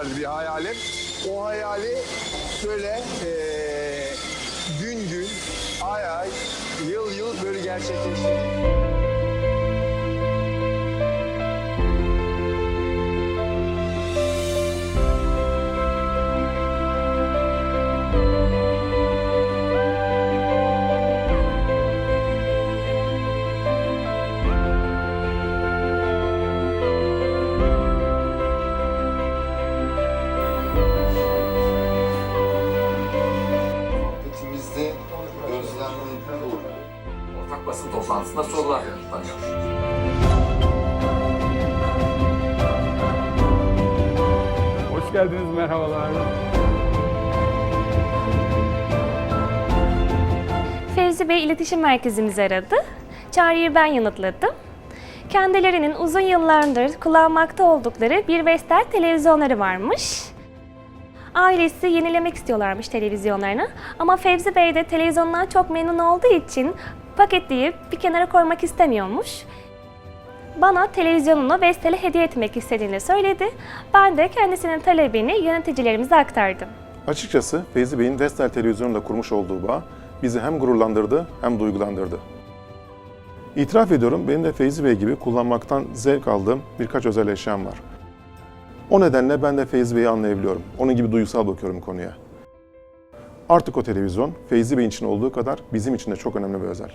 vardı bir hayalim. O hayali böyle e, gün gün, ay ay, yıl yıl böyle gerçekleştirdim. Basın toplantısında sorular yanıtlanıyor. Hoş geldiniz, merhabalar. Fevzi Bey iletişim merkezimizi aradı. Çağrıyı ben yanıtladım. Kendilerinin uzun yıllardır kullanmakta oldukları bir Vestel televizyonları varmış. Ailesi yenilemek istiyorlarmış televizyonlarını ama Fevzi Bey de televizyondan çok memnun olduğu için paketleyip bir kenara koymak istemiyormuş. Bana televizyonunu Vestel'e hediye etmek istediğini söyledi. Ben de kendisinin talebini yöneticilerimize aktardım. Açıkçası Feyzi Bey'in Vestel televizyonunda kurmuş olduğu bağ bizi hem gururlandırdı hem duygulandırdı. İtiraf ediyorum benim de Feyzi Bey gibi kullanmaktan zevk aldığım birkaç özel eşyam var. O nedenle ben de Feyzi Bey'i anlayabiliyorum. Onun gibi duygusal bakıyorum konuya. Artık o televizyon Feyzi Bey için olduğu kadar bizim için de çok önemli ve özel.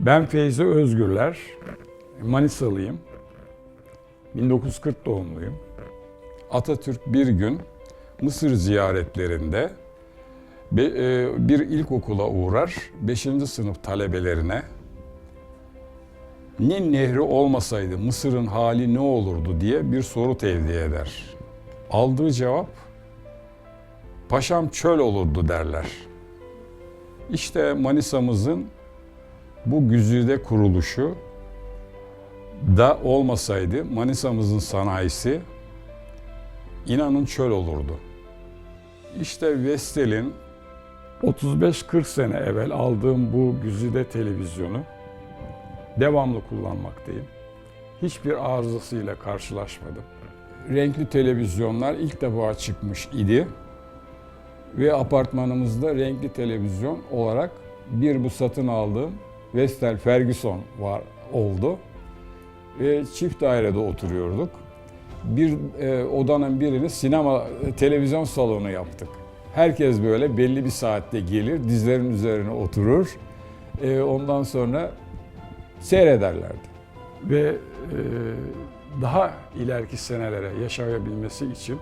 Ben Feyzi Özgürler, Manisalıyım. 1940 doğumluyum. Atatürk bir gün Mısır ziyaretlerinde e, bir ilkokula uğrar, 5. sınıf talebelerine Nil Nehri olmasaydı Mısır'ın hali ne olurdu diye bir soru tevdi eder. Aldığı cevap, Paşam çöl olurdu derler. İşte Manisa'mızın bu güzide kuruluşu da olmasaydı Manisa'mızın sanayisi inanın çöl olurdu. İşte Vestel'in 35-40 sene evvel aldığım bu güzide televizyonu devamlı kullanmaktayım. Hiçbir arızasıyla karşılaşmadım. Renkli televizyonlar ilk defa çıkmış idi ve apartmanımızda renkli televizyon olarak bir bu satın aldığım Vestel Ferguson var oldu. Ve çift dairede oturuyorduk. Bir e, odanın birini sinema televizyon salonu yaptık. Herkes böyle belli bir saatte gelir, dizlerin üzerine oturur. E, ondan sonra seyrederlerdi. Ve e, daha ileriki senelere yaşayabilmesi için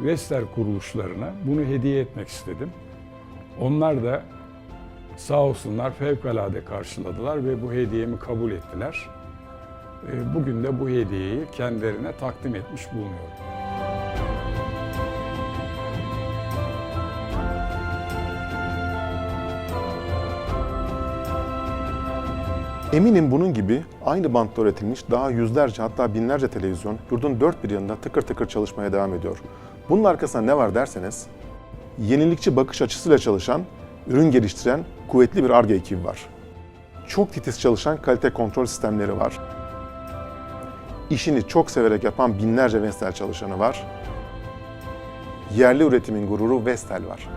Vestel kuruluşlarına bunu hediye etmek istedim. Onlar da sağ olsunlar fevkalade karşıladılar ve bu hediyemi kabul ettiler. E, Bugün de bu hediyeyi kendilerine takdim etmiş bulunuyorum. Eminim bunun gibi aynı bantta üretilmiş daha yüzlerce hatta binlerce televizyon yurdun dört bir yanında tıkır tıkır çalışmaya devam ediyor. Bunun arkasında ne var derseniz, yenilikçi bakış açısıyla çalışan, ürün geliştiren kuvvetli bir ARGE ekibi var. Çok titiz çalışan kalite kontrol sistemleri var. İşini çok severek yapan binlerce Vestel çalışanı var. Yerli üretimin gururu Vestel var.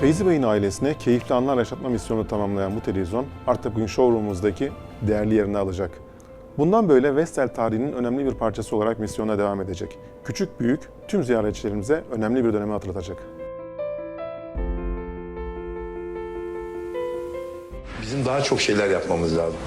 Feyzi Bey'in ailesine keyifli anlar yaşatma misyonunu tamamlayan bu televizyon artık bugün showroom'umuzdaki değerli yerini alacak. Bundan böyle Vestel tarihinin önemli bir parçası olarak misyona devam edecek. Küçük büyük tüm ziyaretçilerimize önemli bir dönemi hatırlatacak. Bizim daha çok şeyler yapmamız lazım.